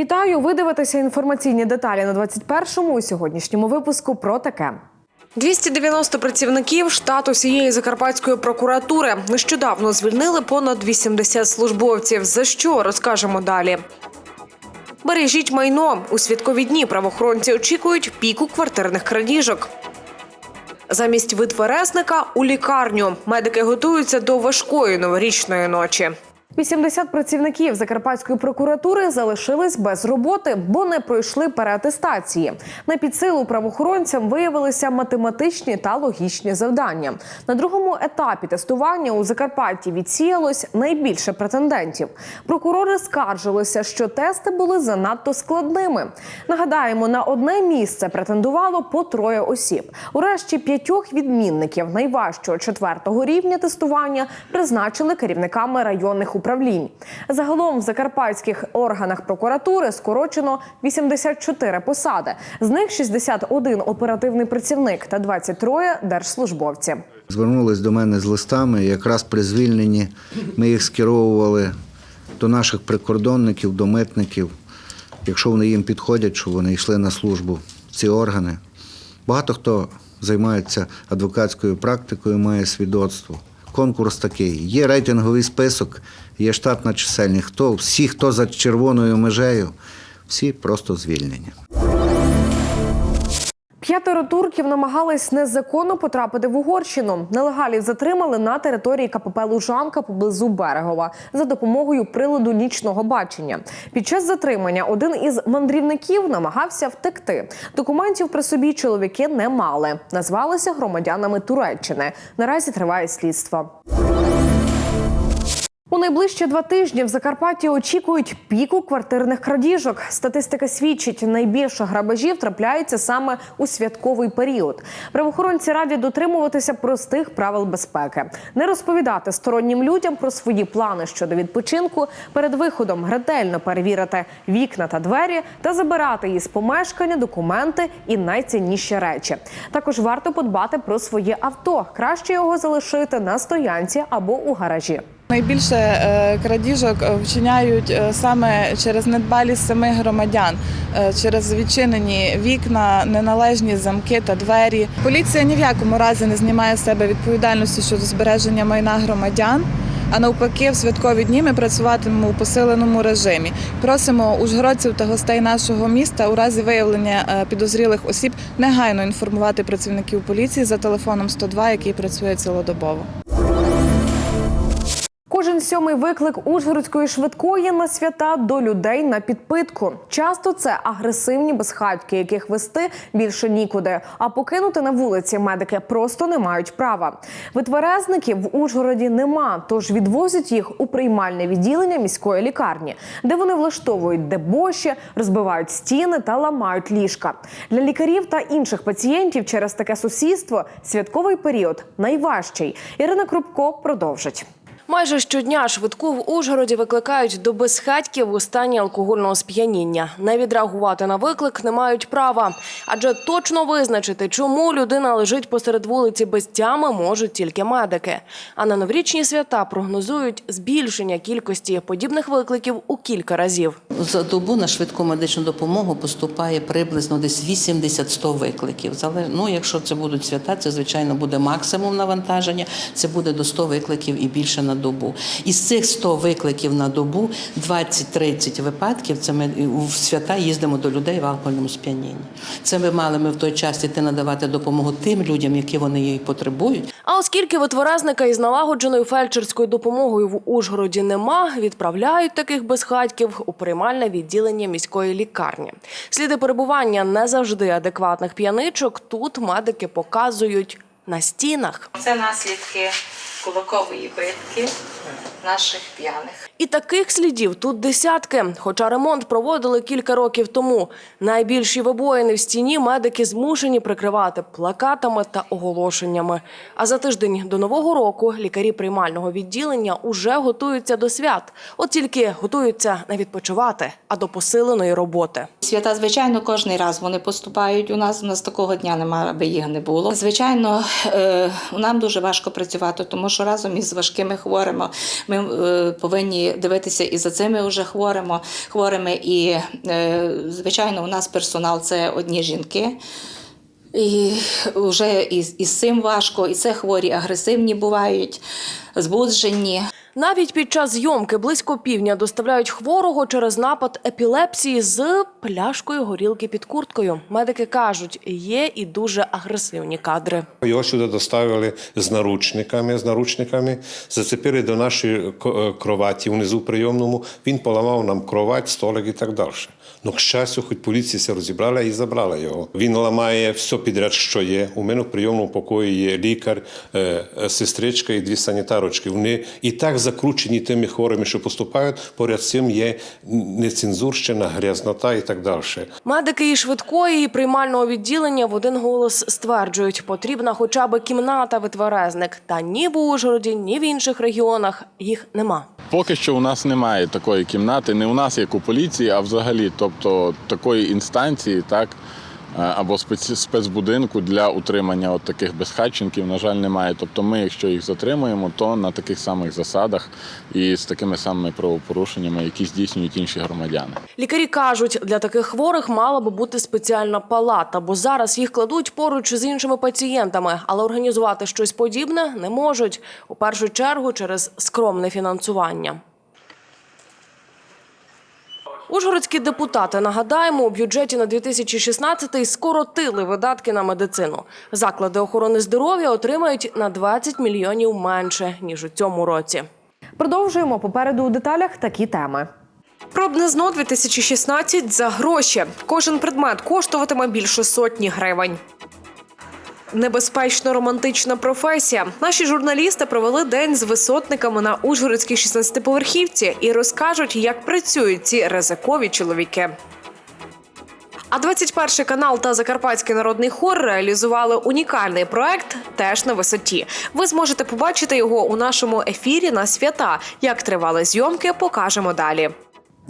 Вітаю! Ви дивитеся інформаційні деталі на 21-му у сьогоднішньому випуску про таке. 290 працівників штату всієї закарпатської прокуратури нещодавно звільнили понад 80 службовців. За що розкажемо далі? Бережіть майно у святкові дні. Правоохоронці очікують піку квартирних крадіжок. Замість витверезника у лікарню медики готуються до важкої новорічної ночі. 80 працівників Закарпатської прокуратури залишились без роботи, бо не пройшли переатестації. На підсилу правоохоронцям виявилися математичні та логічні завдання. На другому етапі тестування у Закарпатті відсіялось найбільше претендентів. Прокурори скаржилися, що тести були занадто складними. Нагадаємо, на одне місце претендувало по троє осіб. Урешті п'ятьох відмінників найважчого четвертого рівня тестування призначили керівниками районних управлінь. Загалом в закарпатських органах прокуратури скорочено 84 посади. З них 61 оперативний працівник та 23 держслужбовці. Звернулись до мене з листами. Якраз при звільненні ми їх скеровували до наших прикордонників, до митників, якщо вони їм підходять, щоб вони йшли на службу в ці органи. Багато хто займається адвокатською практикою, має свідоцтво. Конкурс такий. Є рейтинговий список, є штатна чисельність. Хто, всі, хто за червоною межею, всі просто звільнені. П'ятеро турків намагались незаконно потрапити в Угорщину. Нелегалів затримали на території КПП Лужанка поблизу Берегова за допомогою приладу нічного бачення. Під час затримання один із мандрівників намагався втекти. Документів при собі чоловіки не мали. Назвалися громадянами Туреччини. Наразі триває слідство. У найближчі два тижні в Закарпатті очікують піку квартирних крадіжок. Статистика свідчить, найбільше грабежів трапляється саме у святковий період. Правоохоронці радять дотримуватися простих правил безпеки, не розповідати стороннім людям про свої плани щодо відпочинку, перед виходом ретельно перевірити вікна та двері та забирати із помешкання документи і найцінніші речі. Також варто подбати про своє авто. Краще його залишити на стоянці або у гаражі. Найбільше е, крадіжок е, вчиняють е, саме через недбалість самих громадян, через відчинені вікна, неналежні замки та двері. Поліція ні в якому разі не знімає з себе відповідальності щодо збереження майна громадян. А навпаки, в святкові дні ми працюватимемо у посиленому режимі. Просимо ужгородців та гостей нашого міста у разі виявлення підозрілих осіб негайно інформувати працівників поліції за телефоном 102, який працює цілодобово. Кожен сьомий виклик Ужгородської швидкої на свята до людей на підпитку. Часто це агресивні безхатьки, яких вести більше нікуди. А покинути на вулиці медики просто не мають права. Витверезників в Ужгороді нема, тож відвозять їх у приймальне відділення міської лікарні, де вони влаштовують дебоші, розбивають стіни та ламають ліжка. Для лікарів та інших пацієнтів через таке сусідство святковий період найважчий. Ірина Крупко продовжить. Майже щодня швидку в Ужгороді викликають до безхатьків у стані алкогольного сп'яніння. Не відреагувати на виклик не мають права, адже точно визначити, чому людина лежить посеред вулиці без тями, можуть тільки медики. А на новорічні свята прогнозують збільшення кількості подібних викликів у кілька разів. За добу на швидку медичну допомогу поступає приблизно десь 80-100 викликів. Ну, якщо це будуть свята, це звичайно буде максимум навантаження. Це буде до 100 викликів і більше на добу. Із цих 100 викликів на добу 20-30 випадків. Це ми в свята їздимо до людей в алкогольному сп'янінні. Це ми мали ми в той час іти надавати допомогу тим людям, які вони її потребують. А оскільки витверезника із налагодженою фельдшерською допомогою в Ужгороді нема, відправляють таких безхатьків у приймальне відділення міської лікарні. Сліди перебування не завжди адекватних п'яничок тут медики показують на стінах. Це наслідки кулакової битки наших п'яних. І таких слідів тут десятки. Хоча ремонт проводили кілька років тому. Найбільші вибоїни в стіні медики змушені прикривати плакатами та оголошеннями. А за тиждень до нового року лікарі приймального відділення уже готуються до свят. От тільки готуються не відпочивати, а до посиленої роботи. Свята, звичайно, кожен раз вони поступають. У нас у нас такого дня немає, аби їх не було. Звичайно, е, нам дуже важко працювати, тому що разом із важкими хворими ми е, повинні і дивитися і за цими вже хворими. хворими. І, е, звичайно, у нас персонал це одні жінки. І вже із, із цим важко, і це хворі агресивні бувають, збуджені. Навіть під час зйомки близько півдня доставляють хворого через напад епілепсії з пляшкою горілки під курткою. Медики кажуть, є і дуже агресивні кадри. Його сюди доставили з наручниками, з наручниками, зацепили до нашої е, кроваті внизу прийомному. Він поламав нам кровать, столик і так далі. Ну, к щастю, хоч поліція розібрала і забрала його. Він ламає все підряд, що є. У мене в прийомному покої є лікар, е, е, сестричка і дві санітарочки. Вони і так закручені тими хворими, що поступають. Поряд з цим є нецензурщина, грязнота і так далі. Медики і швидкої, і приймального відділення в один голос стверджують, потрібна хоча б кімната витверезник. Та ні в Ужгороді, ні в інших регіонах їх нема. Поки що у нас немає такої кімнати, не у нас, як у поліції, а взагалі, тобто такої інстанції, так е, або спец- спецбудинку для утримання от таких безхатченків, на жаль, немає. Тобто, ми, якщо їх затримуємо, то на таких самих засадах і з такими самими правопорушеннями, які здійснюють інші громадяни. Лікарі кажуть, для таких хворих мала би бути спеціальна палата, бо зараз їх кладуть поруч з іншими пацієнтами, але організувати щось подібне не можуть. У першу чергу через скромне фінансування. Ужгородські депутати, нагадаємо, у бюджеті на 2016 скоротили видатки на медицину. Заклади охорони здоров'я отримають на 20 мільйонів менше, ніж у цьому році. Продовжуємо попереду у деталях такі теми. Пробне ЗНО 2016 за гроші. Кожен предмет коштуватиме більше сотні гривень. Небезпечно романтична професія. Наші журналісти провели день з висотниками на Ужгородській 16-поверхівці і розкажуть, як працюють ці ризикові чоловіки. А 21 канал та Закарпатський народний хор реалізували унікальний проект теж на висоті. Ви зможете побачити його у нашому ефірі на свята. Як тривали зйомки, покажемо далі.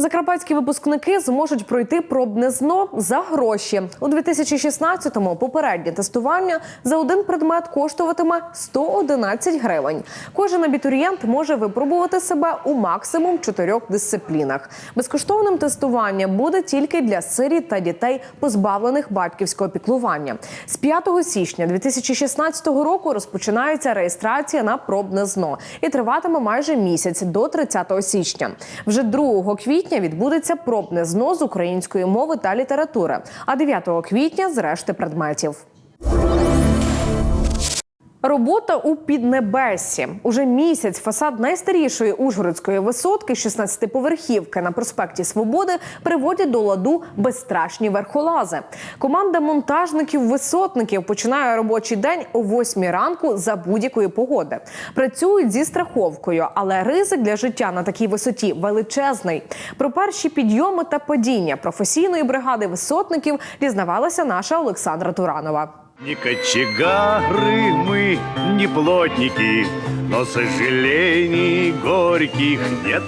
Закарпатські випускники зможуть пройти пробне ЗНО за гроші. У 2016-му попереднє тестування за один предмет коштуватиме 111 гривень. Кожен абітурієнт може випробувати себе у максимум чотирьох дисциплінах. Безкоштовним тестування буде тільки для сиріт та дітей, позбавлених батьківського піклування. З 5 січня 2016 року розпочинається реєстрація на пробне ЗНО і триватиме майже місяць до 30 січня. Вже 2 квітня відбудеться пробне ЗНО з української мови та літератури, а 9 квітня з решти предметів. Робота у піднебесі. Уже місяць фасад найстарішої ужгородської висотки 16-поверхівки на проспекті Свободи приводять до ладу безстрашні верхолази. Команда монтажників-висотників починає робочий день о 8 ранку за будь-якої погоди. Працюють зі страховкою, але ризик для життя на такій висоті величезний. Про перші підйоми та падіння професійної бригади висотників дізнавалася наша Олександра Туранова. Не кочегары мы, не плотники, но сожалений горьких нет.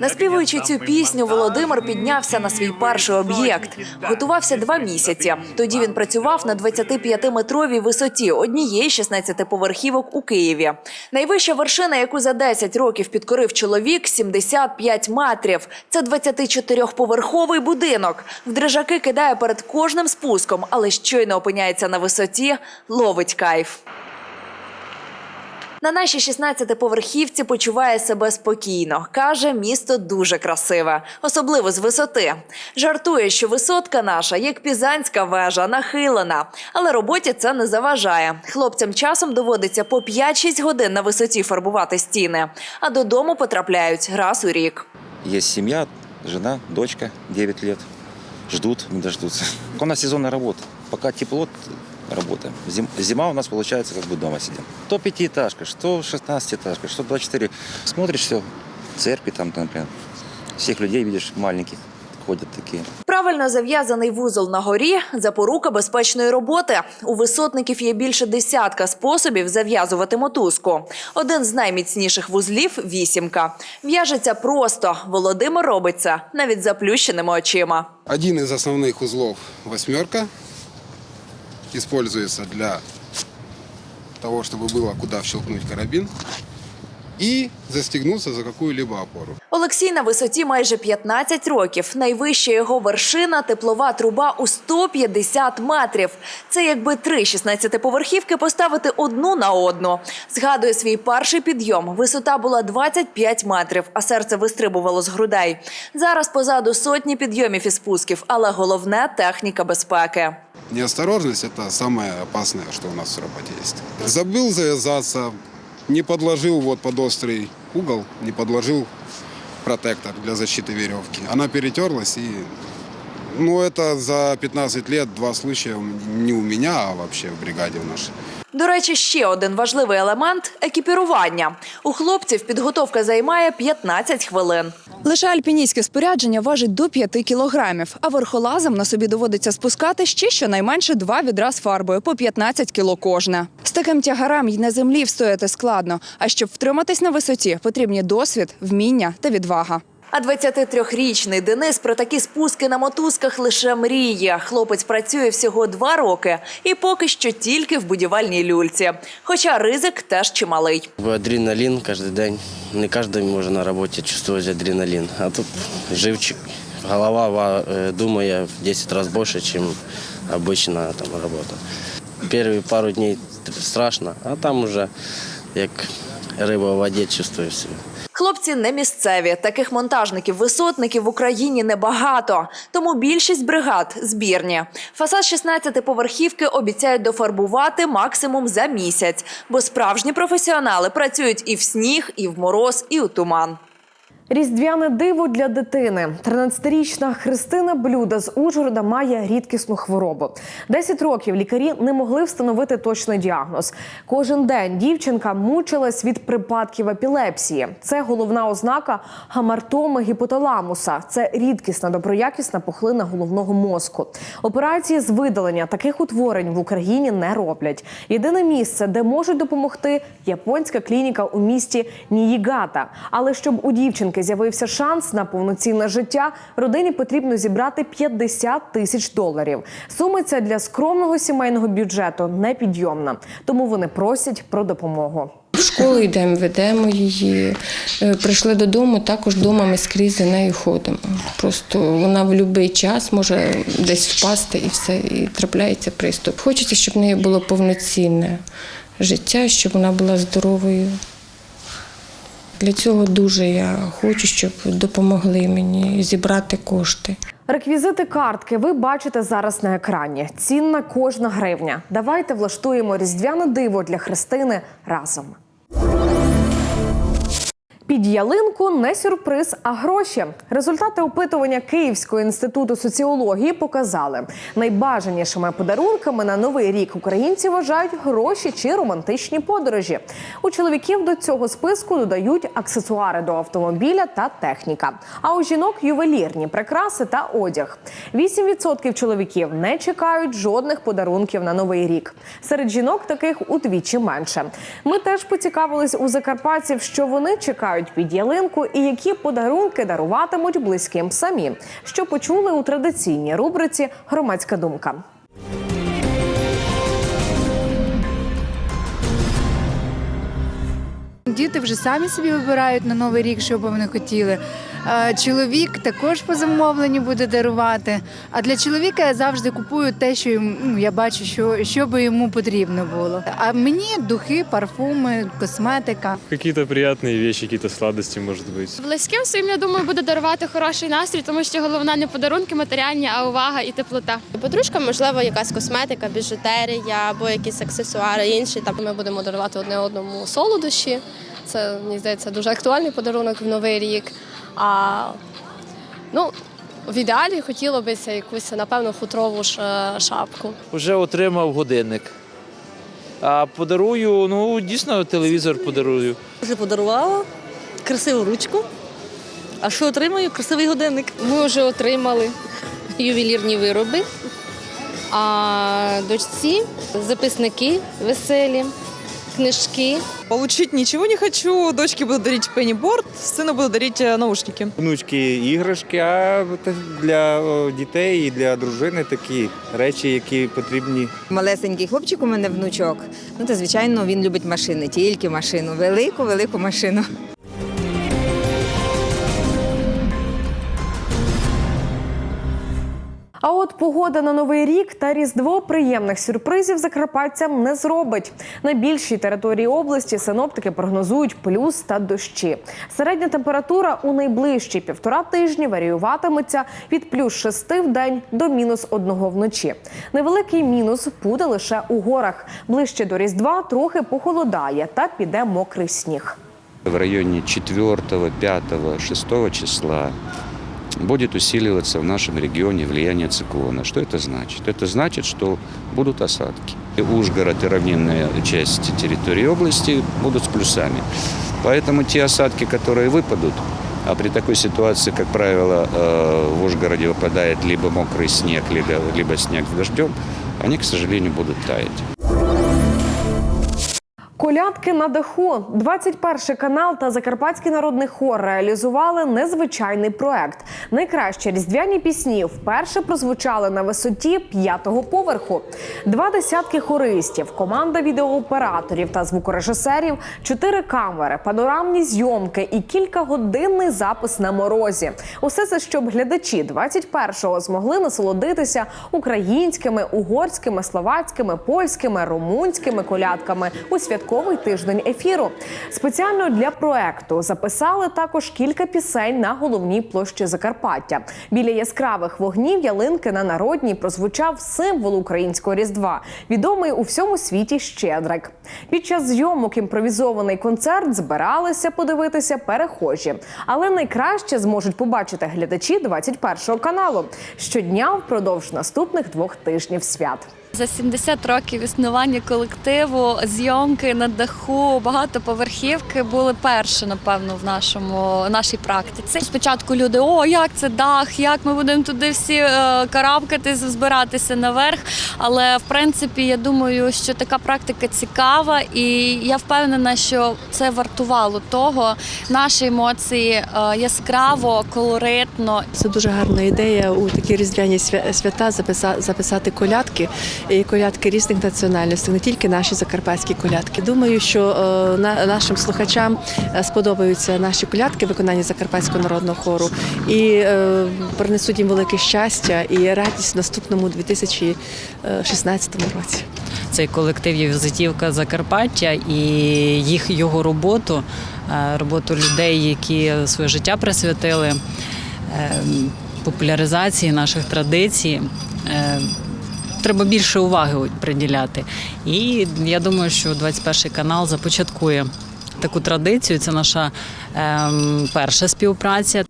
Наспівуючи цю пісню, Володимир піднявся на свій перший об'єкт. Готувався два місяці. Тоді він працював на 25-метровій висоті однієї 16-поверхівок у Києві. Найвища вершина, яку за 10 років підкорив чоловік, 75 метрів. Це 24-поверховий будинок. В дрижаки кидає перед кожним спуском, але щойно опиняється на висоті, ловить кайф. На нашій 16-поверхівці почуває себе спокійно. Каже, місто дуже красиве, особливо з висоти. Жартує, що висотка наша, як пізанська вежа, нахилена. Але роботі це не заважає. Хлопцям часом доводиться по 5-6 годин на висоті фарбувати стіни, а додому потрапляють раз у рік. Есть семья, жена, дочка, 9 лет. Ждут, не дождутся. У нас сезонная работа. Пока тепло, работаем. Зим- зима у нас получается, как бы дома сидим. То пятиэтажка, что 16-этажка, что 24. Смотришь все, церкви там, например. Всех людей видишь, маленьких ходят такие. Правильно зав'язаний вузол на горі – запорука безпечної роботи. У висотників є більше десятка способів зав'язувати мотузку. Один з найміцніших вузлів – вісімка. В'яжеться просто. Володимир робить це навіть заплющеними очима. Один из основных узлов восьмерка используется для того, чтобы было куда вщелкнуть карабин. и застегнуться за какую-либо опору. Олексій на висоті майже 15 років. Найвища його вершина теплова труба у 150 метрів. Це якби три 16-поверхівки поставити одну на одну. Згадує свій перший підйом. Висота була 25 метрів, а серце вистрибувало з грудей. Зараз позаду сотні підйомів і спусків, але головне техніка безпеки. Неосторожность – это самое опасное, что у нас в работе есть. Забыл завязаться, не подложил вот под острый угол, не подложил протектор для защиты веревки. Она перетерлась и... Ну, это за 15 лет два случая не у меня, а вообще в бригаде в нашей. До речі, ще один важливий елемент екіпірування. У хлопців підготовка займає 15 хвилин. Лише альпіністське спорядження важить до 5 кілограмів, а верхолазам на собі доводиться спускати ще щонайменше два відра з фарбою по 15 кіло кожне. З таким тягарем й на землі встояти складно. А щоб втриматись на висоті, потрібні досвід, вміння та відвага. А 23-річний Денис про такі спуски на мотузках лише мріє. Хлопець працює всього два роки і поки що тільки в будівельній люльці. Хоча ризик теж чималий. Адреналин каждый день. Не каждый может на работе чувствовать адреналин. А тут живчик. Голова ва- э, думая в 10 раз больше, чем обычная там работа. Первые пару дней тр- страшно, а там уже як рыба в воде чувствуешь себя. Хлопці не місцеві. Таких монтажників-висотників в Україні небагато. Тому більшість бригад збірні. Фасад 16-поверхівки обіцяють дофарбувати максимум за місяць, бо справжні професіонали працюють і в сніг, і в мороз, і у туман. Різдвяне диво для дитини. 13-річна Христина Блюда з Ужгорода має рідкісну хворобу. 10 років лікарі не могли встановити точний діагноз. Кожен день дівчинка мучилась від припадків епілепсії. Це головна ознака гамартоми гіпоталамуса. Це рідкісна доброякісна пухлина головного мозку. Операції з видалення таких утворень в Україні не роблять. Єдине місце, де можуть допомогти, японська клініка у місті Ніїгата. Але щоб у дівчинки з'явився шанс на повноцінне життя, родині потрібно зібрати 50 тисяч доларів. Сума ця для скромного сімейного бюджету непідйомна. Тому вони просять про допомогу. В школу йдемо, ведемо її. Е, Прийшли додому, також вдома ми скрізь за нею ходимо. Просто вона в будь-який час може десь впасти і все, і трапляється приступ. Хочеться, щоб в неї було повноцінне життя, щоб вона була здоровою. Для цього дуже я хочу, щоб допомогли мені зібрати кошти. Реквізити картки ви бачите зараз на екрані. Цінна кожна гривня. Давайте влаштуємо різдвяне диво для Христини разом. Під ялинку не сюрприз, а гроші. Результати опитування Київського інституту соціології показали, найбажанішими подарунками на новий рік українці вважають гроші чи романтичні подорожі. У чоловіків до цього списку додають аксесуари до автомобіля та техніка. А у жінок ювелірні прикраси та одяг. 8% чоловіків не чекають жодних подарунків на новий рік. Серед жінок таких удвічі менше. Ми теж поцікавились у закарпатців, що вони чекають під ялинку і які подарунки даруватимуть близьким самі. Що почули у традиційній рубриці Громадська думка. Діти вже самі собі вибирають на новий рік, що би вони хотіли. Е, Чоловік також по замовленню буде дарувати. А для чоловіка я завжди купую те, що йому, ну, я бачу, що, що би йому потрібно було. А мені духи, парфуми, косметика. Какие-то приятные вещи, какие-то сладости, может быть. Близьким своїм, я думаю, буде дарувати хороший настрій, тому що головне не подарунки матеріальні, а увага і теплота. Подружка, можливо, якась косметика, біжутерія або якісь аксесуари інші. Там Ми будемо дарувати одне одному солодощі. Це мені здається дуже актуальний подарунок в новий рік. А ну в ідеалі хотіло б якусь напевно футрову ж е, шапку. Вже отримав годинник. А подарую, ну дійсно телевізор подарую. Вже подарувала красиву ручку. А що отримаю? Красивий годинник. Ми вже отримали ювелірні вироби, а дочці записники веселі, книжки. Получить ничего не хочу. Дочке буду дарить пенниборд, сыну буду дарить э, наушники. Внучки іграшки, а для дітей і для дружини такі речі, які потрібні. Малесенький хлопчик у мене внучок. Ну, то, звичайно, він любить машини, тільки машину. Велику, велику машину. А от погода на новий рік та різдво приємних сюрпризів закарпатцям не зробить. На більшій території області синоптики прогнозують плюс та дощі. Середня температура у найближчі півтора тижні варіюватиметься від плюс 6 в день до мінус 1 вночі. Невеликий мінус буде лише у горах. Ближче до різдва трохи похолодає та піде мокрий сніг. В районе 4, 5, 6 числа будет усиливаться в нашем регионе влияние циклона. Что это значит? Это значит, что будут осадки. И Ужгород и равнинная часть территории области будут с плюсами. Поэтому те осадки, которые выпадут, а при такой ситуации, как правило, э, в Ужгороде выпадает либо мокрый снег, либо, либо снег с дождем, они, к сожалению, будут таять. Колядки на даху. 21 канал та Закарпатський народний хор реалізували незвичайний проект. Найкращі різдвяні пісні вперше прозвучали на висоті п'ятого поверху. Два десятки хористів, команда відеооператорів та звукорежисерів, чотири камери, панорамні зйомки і кількагодинний запис на морозі. Усе це, щоб глядачі 21-го змогли насолодитися українськими, угорськими, словацькими, польськими, румунськими колядками у святковий тиждень ефіру. Спеціально для проекту записали також кілька пісень на головній площі Закарпаття. Біля яскравих вогнів ялинки на народній прозвучав символ українського різдва, відомий у всьому світі щедрик. Під час зйомок імпровізований концерт збиралися подивитися перехожі, але найкраще зможуть побачити глядачі 21 каналу щодня впродовж наступних двох тижнів свят. За 70 років існування колективу, зйомки на даху, багатоповерхівки були перші, напевно, в нашому нашій практиці. Спочатку люди, о, як це дах, як ми будемо туди всі е, карабкатись, збиратися наверх. Але в принципі, я думаю, що така практика цікава, і я впевнена, що це вартувало того. Наші емоції е, яскраво, колоритно. Це дуже гарна ідея у такі різдвяні свя- свята записа- записати колядки і колядки різних національностей, не тільки наші закарпатські колядки. Думаю, що е, нашим слухачам е, сподобаються наші колядки виконання закарпатського народного хору і е, принесуть їм велике щастя і радість в наступному 2016 році. Цей колектив є візитівка Закарпаття і їх його роботу, роботу людей, які своє життя присвятили популяризації наших традицій. Треба більше уваги приділяти. І я думаю, що 21 канал започаткує таку традицію. Це наша ем, перша співпраця.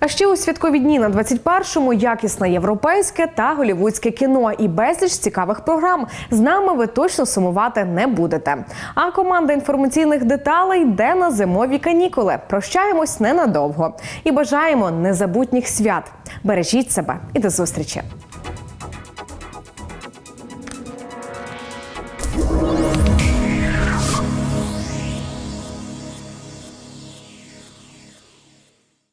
А ще у святкові дні на 21-му якісне європейське та голівудське кіно і безліч цікавих програм. З нами ви точно сумувати не будете. А команда інформаційних деталей йде на зимові канікули. Прощаємось ненадовго і бажаємо незабутніх свят. Бережіть себе і до зустрічі.